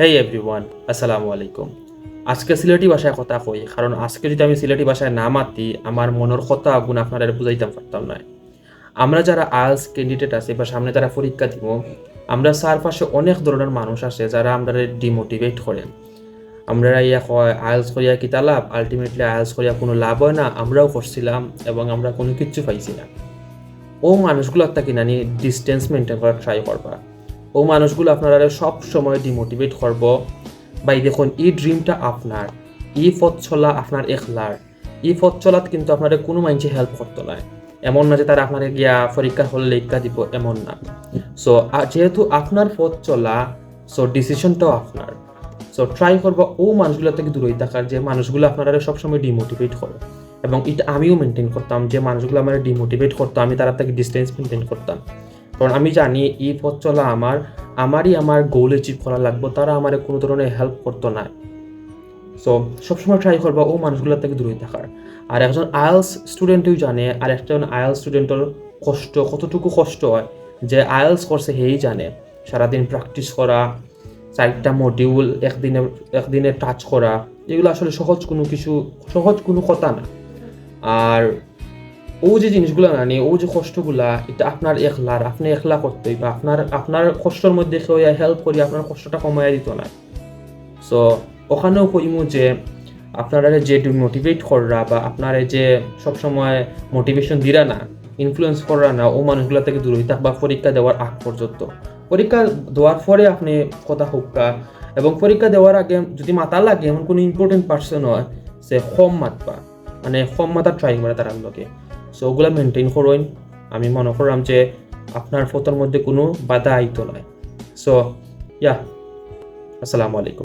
হেই everyone আসসালামু আলাইকুম। আজকে সিলেটি ভাষায় কথা কই, কারণ আজকে যদি আমি সিলেটি ভাষায় না মাতি, আমার মনের কথা আগুন আপনারা বুঝাইতাম পারতাম না। আমরা যারা আইএলস ক্যান্ডিডেট আছে বা সামনে যারা পরীক্ষা দিব, আমরা চারপাশে অনেক ধরনের মানুষ আছে যারা আমরা ডিমোটিভেট করে। আমরা ইয়া কয় আইএলস করিয়া কিতা লাভ আলটিমেটলি আইএলস করিয়া কোনো লাভ হয় না, আমরাও করছিলাম এবং আমরা কোনো কিচ্ছু পাইছি না। ও মানুষগুলো থাকি নানি ডিস্টেন্স মেনটেন করার ট্রাই করবা। ও মানুষগুলো আপনারা সব সময় ডিমোটিভেট করব। বাই দেখুন, এই ড্রিমটা আপনার ই পথ চলা আপনার একলার ই পথ চলাত কিন্তু আপনার কোনো মানুষে হেল্প করতো না। এমন না যে তারা আপনার গিয়া পরীক্ষার হলে, লেখা দিব, এমন না। সো যেহেতু আপনার পথ চলা সো ডিসিশনটাও আপনার। সো ট্রাই করব ও মানুষগুলো থেকে দূরে থাকার, যে মানুষগুলো আপনারা সবসময় ডিমোটিভেট করে। এবং এটা আমিও মেনটেন করতাম, যে মানুষগুলো আমার ডিমোটিভেট করতো, আমি তারা থেকে ডিস্টেন্স মেনটেন করতাম। কারণ আমি জানি এই পথ চলা আমার, আমারই আমার গোল অ্যাচিভ করা লাগবে, তারা আমার কোনো ধরনের হেল্প করতো না। সো সবসময় ট্রাই করব ও মানুষগুলো থেকে দূরে থাকার। আর একজন আয়েলস স্টুডেন্টেও জানে, আর একজন আয়েলস স্টুডেন্টের কষ্ট, কতটুকু কষ্ট হয়, যে আয়েলস করছে হেই জানে। সারাদিন প্র্যাকটিস করা, চারটা মডিউল একদিনে একদিনে টাচ করা, এগুলো আসলে সহজ কোনো কিছু, সহজ কোনো কথা না। আর ও যে জিনিসগুলো নানি ও যে কষ্টগুলা, এটা আপনার একলার আপনি একলা করতেই বা আপনার আপনার কষ্টর মধ্যে কেউ হেল্প করি, আপনার কষ্টটা কমাইয়া দিত না। সো ওখানেও কইমু যে আপনারা যে মোটিভেট কররা বা আপনারা যে সবসময় মোটিভেশন দিরা না ইনফ্লুয়েন্স কররা না, ও মানুষগুলো থেকে দূরে থাক বা পরীক্ষা দেওয়ার আগ পর্যন্ত। পরীক্ষা দেওয়ার পরে আপনি কথা হোক্কা, এবং পরীক্ষা দেওয়ার আগে যদি মাথা লাগে, এমন কোনো ইম্পর্টেন্ট পার্সন হয়, সে কম মাতবা। মানে কম মাথা ট্রাই করে তার লগে। সো ওগুলো মেনটেন করুন। আমি মনে করলাম যে আপনার ফটোর মধ্যে কোনো বাধা আইতো নয় সো ইয়া আসসালামু আলাইকুম।